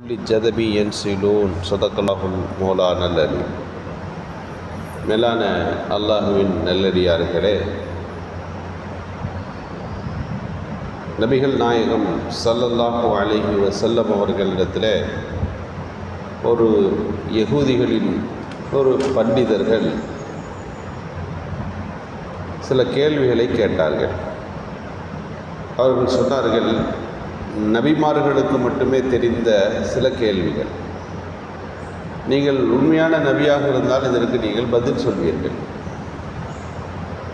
ஜதபி என் சிலோன் சொதக்கலாகும் மோலா நல்லடி மேலான அல்லாஹுவின் நல்லடியார்களே நபிகள் நாயகம் சல்லல்லாஹு அலைஹி வசல்லம் அவர்களிடத்தில் ஒரு யகூதிகளின் ஒரு பண்டிதர்கள் சில கேள்விகளை கேட்டார்கள். அவர்கள் சொன்னார்கள் நபிமார்களுக்கு மட்டுமே தெரிந்த சில கேள்விகள். நீங்கள் உண்மையான நபியாக இருந்தால் இதற்கு நீங்கள் பதில் சொல்வீர்கள்.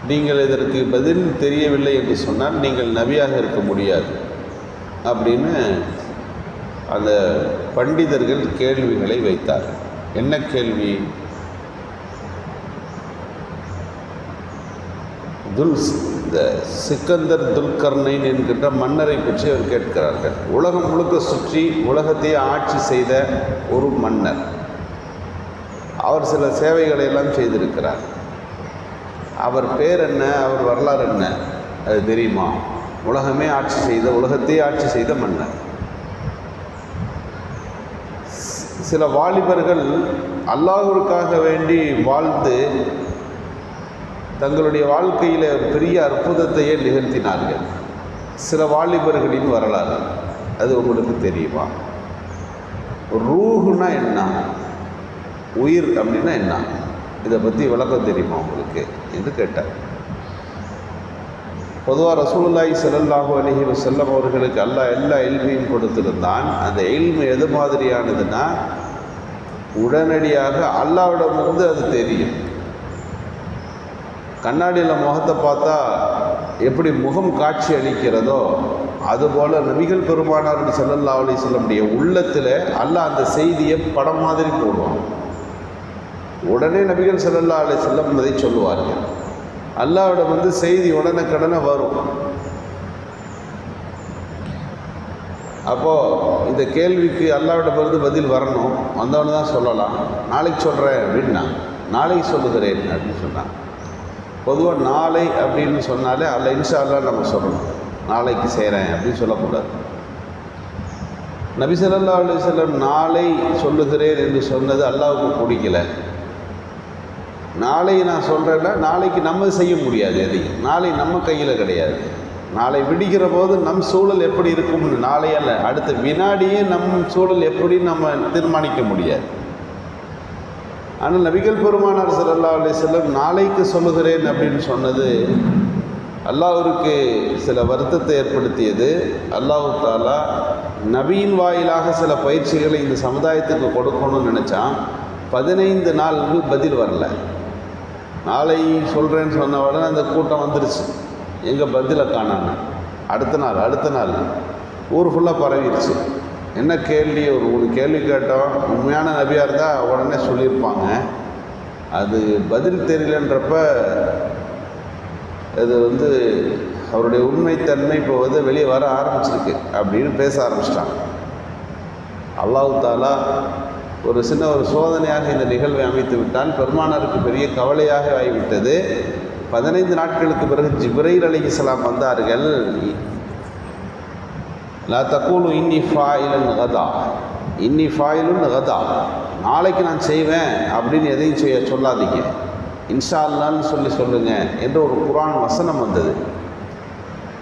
நீங்கள் இதற்கு பதில் தெரியவில்லை என்று சொன்னால் நீங்கள் நபியாக இருக்க முடியாது. அப்படின்னு அந்த பண்டிதர்கள் கேள்விகளை வைத்தார் என்ன கேள்வி? துல் இந்த சிக்கந்தர் துல்கர்னைன் என்கின்ற மன்னரை பற்றி அவர் கேட்கிறார்கள். உலகம் முழுக்க சுற்றி உலகத்தையே ஆட்சி செய்த ஒரு மன்னர். அவர் சில சேவைகளை எல்லாம் செய்திருக்கிறார். அவர் பேர் என்ன அவர் வரலாறு என்ன அது தெரியுமா? உலகமே ஆட்சி செய்த உலகத்தையே ஆட்சி செய்த மன்னர். சில வாலிபர்கள் அல்லாஹூருக்காக வேண்டி வாழ்ந்து தங்களுடைய வாழ்க்கையில் பெரிய அற்புதத்தையே நிகழ்த்தினார்கள்? சில வாலிபர்களின் வரலாறு அது உங்களுக்கு தெரியுமா? ரூஹுனா என்ன? உயிர் அப்படின்னா என்ன? இதை பற்றி விளக்கம் தெரியுமா உங்களுக்கு? என்று கேட்டார். பொதுவாக ரசூலுல்லாஹி ஸல்லல்லாஹு அலைஹி செல்லம் அவர்களுக்கு அல்லா எல்லா எல்மையும் கொடுத்திருந்தான். அந்த எல்மை எது மாதிரியானதுன்னா உடனடியாக அல்லாவிடமிருந்து அது தெரியும். கண்ணாடியில் முகத்தை பார்த்தா எப்படி முகம் காட்சி அளிக்கிறதோ அதுபோல் நபிகள் பெருமானார் செல்லல்லா அலி சொல்லமுடைய உள்ளத்தில் அல்லாஹ் அந்த செய்தியை படம் மாதிரி போடுவான். உடனே நபிகள் செல்லல்லா அலி செல்லம் அதை சொல்லுவார்கள். அல்லாவிடம் வந்து செய்தி உடனே கடனை வரும். அப்போது இந்த கேள்விக்கு அல்லாவிடம் இருந்து பதில் வரணும். வந்தவொடனே தான் சொல்லலாம். நாளைக்கு சொல்கிறேன் அப்படின்னா நாளைக்கு சொல்லுகிறேன் அப்படின்னு சொன்னான். பொதுவாக நாளை அப்படின்னு சொன்னாலே அல்ல இன்ஷால்லாம் நம்ம சொல்லணும். நாளைக்கு செய்கிறேன் அப்படின்னு சொல்லக்கூடாது. நபி சொல்லா அலுவலம் நாளை சொல்லுகிறேன் என்று சொன்னது அல்லாவுக்கு பிடிக்கல. நாளை நான் சொல்கிறேன்னா நாளைக்கு நம்ம செய்ய முடியாது எதையும். நாளை நம்ம கையில் கிடையாது. நாளை விடுகிற போது நம் சூழல் எப்படி இருக்கும்னு நாளையல்ல அடுத்த வினாடியே நம் சூழல் எப்படி நம்ம தீர்மானிக்க முடியாது. ஆனால் நபிகள் பெருமானார் சல்லா அலி செல்லம் நாளைக்கு சொல்லுகிறேன் அப்படின்னு சொன்னது அல்லாஹருக்கு சில வருத்தத்தை ஏற்படுத்தியது. அல்லாஹு தாலா நபியின் வாயிலாக சில பயிற்சிகளை இந்த சமுதாயத்துக்கு கொடுக்கணும்னு நினச்சான். பதினைந்து நாள்கள் பதில் வரல. நாளை சொல்கிறேன்னு சொன்ன உடனே அந்த கூட்டம் வந்துருச்சு. எங்கள் பதிலை காணாங்க அடுத்த நாள் அடுத்த நாள் ஊர் ஃபுல்லாக பரவிடுச்சு என்ன கேள்வி? ஒரு ஒரு கேள்வி கேட்டோம். உண்மையான நபியாக இருந்தால் உடனே சொல்லியிருப்பாங்க. அது பதில் தெரியலன்றப்ப அது வந்து அவருடைய உண்மைத்தன்மை இப்போ வந்து வெளியே வர ஆரம்பிச்சிருக்கு அப்படின்னு பேச ஆரம்பிச்சிட்டாங்க. அல்லாஹு தாலா ஒரு சின்ன ஒரு சோதனையாக இந்த நிகழ்வை அமைத்து விட்டான். பெருமானாருக்கு பெரிய கவலையாக ஆகிவிட்டது. பதினைந்து நாட்களுக்கு பிறகு ஜிப்ரைல் அலிகலாம் வந்தார்கள். லா தக்கூலு இன்னி ஃபாயிலன் கதா இன்னி ஃபாயிலுன் கதா நாளைக்கு நான் செய்வேன் அப்படின்னு எதையும் செய்ய சொல்லாதீங்க. இன்ஷா அல்லான்னு சொல்லி சொல்லுங்கள் என்று ஒரு குரான் வசனம் வந்தது.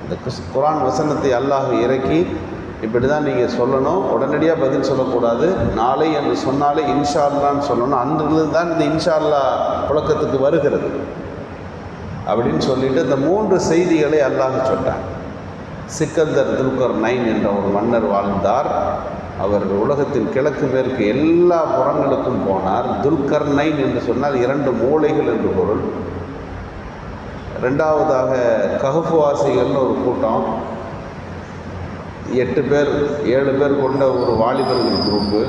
இந்த குரான் வசனத்தை அல்லாஹ் இறக்கி இப்படி தான் நீங்கள் சொல்லணும். உடனடியாக பதில் சொல்லக்கூடாது. நாளை என்று சொன்னாலே இன்ஷா அல்லான்னு சொல்லணும். அன்றிலிருந்து தான் இந்த இன்ஷா அல்லா புழக்கத்துக்கு வருகிறது. அப்படின்னு சொல்லிட்டு இந்த மூன்று செய்திகளை அல்லாஹ் சொன்னான் சிக்கந்தர் துல்கர் நைன் என்ற ஒரு மன்னர் வாழ்ந்தார். அவர் உலகத்தின் கிழக்கு மேற்கு எல்லா புறங்களுக்கும் போனார். துல்கர் நைன் என்று சொன்னால் இரண்டு மூளைகள் என்று பொருள். ரெண்டாவதாக கஹஃபுவாசிகள்னு ஒரு கூட்டம். எட்டு பேர் ஏழு பேர் கொண்ட ஒரு வாலிபர்கள் குரூப்பு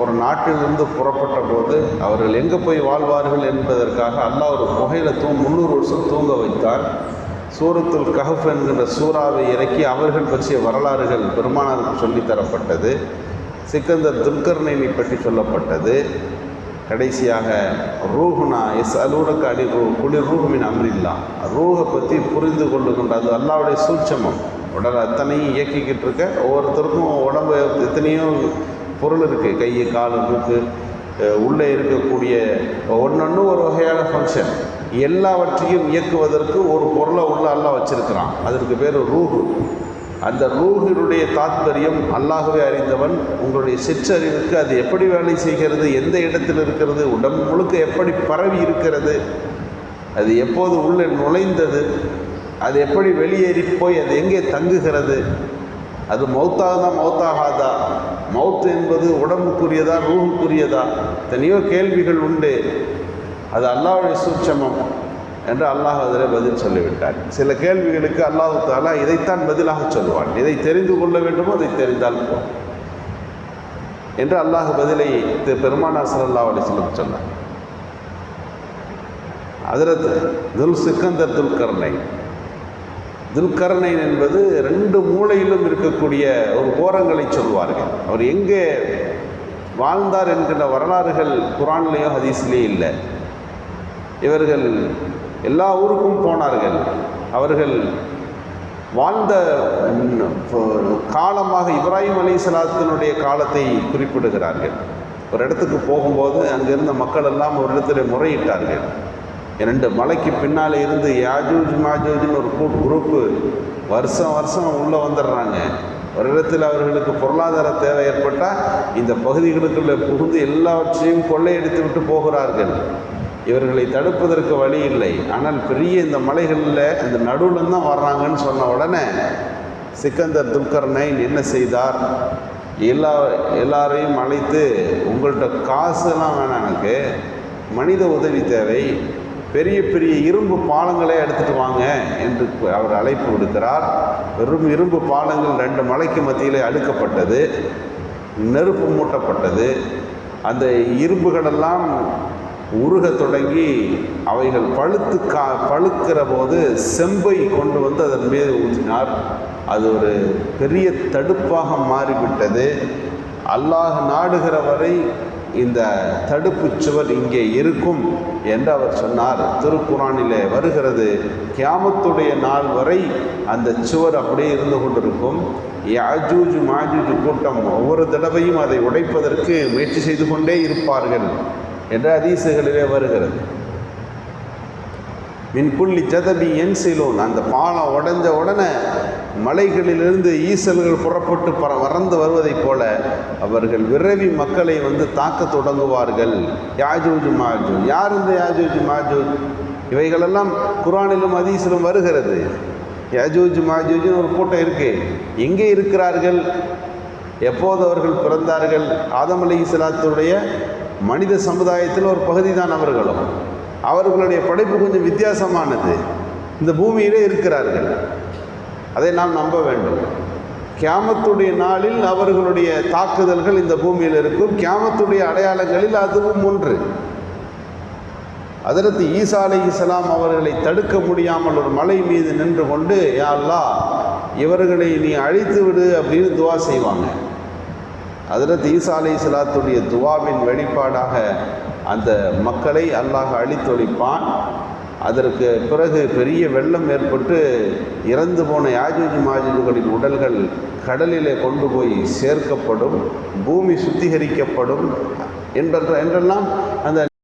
ஒரு நாட்டிலிருந்து புறப்பட்ட போது அவர்கள் எங்கே போய் வாழ்வார்கள் என்பதற்காக அல்லாஹ் ஒரு புகையில் தூ முந்நூறு வருஷம் தூங்க வைத்தார். சூரத்துல் கஹப் என்கிற சூறாவை இறக்கி அவர்கள் பற்றிய வரலாறுகள் பெருமானாருக்கு சொல்லித்தரப்பட்டது சிக்கந்தர் துல்கர்னைனை பற்றி சொல்லப்பட்டது. கடைசியாக ரூஹுனா எஸ் அலூரக்கு அடி ரூ குளிர் ரூஹுமின் அம்ரில்லா. ரூஹை பற்றி புரிந்து கொண்டு கொண்டு அது அல்லாவுடைய சூட்சமம். உடல் அத்தனையும் இயக்கிக்கிட்டு இருக்க ஒவ்வொருத்தருக்கும் உடம்பு எத்தனையோ பொருள் இருக்குது கை கால் இருக்குது உள்ளே இருக்கக்கூடிய ஒன்றொன்று ஒரு வகையான ஃபங்க்ஷன் எல்லாவற்றையும் இயக்குவதற்கு ஒரு பொருளை உள்ள அல்லாஹ் வச்சிருக்கிறான். அதற்கு பேர் ரூஹு. அந்த ரூஹினுடைய தாத்பரியம் அல்லாகவே அறிந்தவன் உங்களுடைய சிற்றறிவுக்கு அது எப்படி வேலை செய்கிறது எந்த இடத்தில் இருக்கிறது உடம்பு முழுக்க எப்படி பரவி இருக்கிறது அது எப்போது உள்ளே நுழைந்தது அது எப்படி வெளியேறி போய் அது எங்கே தங்குகிறது அது மௌத்தாகுதா மௌத்தாகாதா? மௌத் என்பது உடம்புக்குரியதா ரூஹுக்குரியதா? எத்தனையோ கேள்விகள் உண்டு. அது அல்லாவுடைய சூட்சமம் என்று அல்லாஹ் அதில் பதில் சொல்லிவிட்டார். சில கேள்விகளுக்கு அல்லாஹு தாலா இதைத்தான் பதிலாக சொல்வான். எதை தெரிந்து கொள்ள வேண்டுமோ அதை தெரிந்தால் போ என்று அல்லாஹ் பதிலை திரு பெருமானா ஸல்லல்லாஹு அலைஹி சொன்னார். அதிரத் துல் சிக்கந்தர் துல்கர்ணை துல்கர்ணைன் என்பது ரெண்டு மூலையிலும் இருக்கக்கூடிய ஒரு கோரங்களை சொல்வார்கள். அவர் எங்கே வாழ்ந்தார் என்கிற வரலாறுகள் குரான்லேயோ ஹதீஸ்லேயும் இல்லை. இவர்கள் எல்லா ஊருக்கும் போனார்கள். அவர்கள் வாழ்ந்த காலமாக இப்ராஹிம் அலைஹிஸ்ஸலாத்தினுடைய காலத்தை குறிப்பிடுகிறார்கள். ஒரு இடத்துக்கு போகும்போது அங்கிருந்த மக்கள் எல்லாம் ஒரு இடத்துல முறையிட்டார்கள். இரண்டு மலைக்கு பின்னால் இருந்து யாஜூஜ் மாஜூஜ்னு ஒரு கூட் குரூப்பு வருஷம் வருஷம் உள்ளே வந்துடுறாங்க. ஒரு இடத்தில் அவர்களுக்கு பொருளாதார தேவை ஏற்பட்டால் இந்த பகுதிகளுக்குள்ளே புகுந்து எல்லாவற்றையும் கொள்ளையடித்து விட்டு போகிறார்கள். இவர்களை தடுப்பதற்கு வழி இல்லை. ஆனால் பெரிய இந்த மலைகளில் இந்த நடுவில் தான் வர்றாங்கன்னு சொன்ன உடனே சிக்கந்தர் துல்கர்னைன் என்ன செய்தார்? எல்லா எல்லாரையும் அழைத்து உங்கள்கிட்ட காசுலாம் வேணாம் எனக்கு. மனித உதவி தேவை. பெரிய பெரிய இரும்பு பாலங்களே எடுத்துட்டு வாங்க என்று அவர் அழைப்பு விடுக்கிறார். வெறும் இரும்பு பாலங்கள் ரெண்டு மலைக்கு மத்தியில் அடுக்கப்பட்டது நெருப்பு மூட்டப்பட்டது. அந்த இரும்புகளெல்லாம் உருகத் தொடங்கி அவைகள் பழுத்து கா பழுக்கிற போது செம்பை கொண்டு வந்து அதன் மீது ஊற்றினார். அது ஒரு பெரிய தடுப்பாக மாறிவிட்டது. அல்லாஹ் நாடுகிற வரை இந்த தடுப்புச் சுவர் இங்கே இருக்கும் என்று அவர் சொன்னார். திருக்குறானிலே வருகிறது கியாமத்துடைய நாள் வரை அந்த சுவர் அப்படியே இருந்து கொண்டிருக்கும். யாஜூஜ் மாஜூஜ் கூட்டம் ஒவ்வொரு தடவையும் அதை உடைப்பதற்கு முயற்சி செய்து கொண்டே இருப்பார்கள். என்ற அதீசுகளிலே வருகிறது. மின்குள்ளி ஜதபி என் சிலோன் அந்த பாலம் உடைஞ்ச உடனே மலைகளிலிருந்து ஈசல்கள் புறப்பட்டு பற வறந்து வருவதைப் போல அவர்கள் விரவி மக்களை வந்து தாக்க தொடங்குவார்கள். யாஜூஜ் மாஜூஜ். யார் இந்த யாஜூஜ் மாஜூஜ்? இவைகளெல்லாம் குரானிலும் அதீசிலும் வருகிறது. யாஜூஜ் மாஜூஜ்னு ஒரு கூட்டம் இருக்கு. எங்கே இருக்கிறார்கள்? எப்போது அவர்கள் பிறந்தார்கள்? ஆதம் அலி இஸ்லாத்துடைய மனித சமுதாயத்தில் ஒரு பகுதி தான் அவர்களும். அவர்களுடைய படைப்பு கொஞ்சம் வித்தியாசமானது. இந்த பூமியிலே இருக்கிறார்கள். அதை நாம் நம்ப வேண்டும். கியாமத்துடைய நாளில் அவர்களுடைய தாக்குதல்கள் இந்த பூமியில் இருக்கும். கியாமத்துடைய அடையாளங்களில் அதுவும் ஒன்று. அதற்கு ஈசா அலை இஸ்லாம் அவர்களை தடுக்க முடியாமல் ஒரு மலை மீது நின்று கொண்டு யா இவர்களை நீ அழித்து விடு அப்படின்னு துவா செய்வாங்க. அதில் ஈசா அலி இஸ்லாத்துடைய துவாவின் வெளிப்பாடாக அந்த மக்களை அல்லாஹ் அழித்தொழிப்பான். அதற்கு பிறகு பெரிய வெள்ளம் ஏற்பட்டு இறந்து போன யாஜூஜ் மாஜூஜுகளின் உடல்கள் கடலிலே கொண்டு போய் சேர்க்கப்படும் பூமி சுத்திகரிக்கப்படும் என்ற என்றெல்லாம் அந்த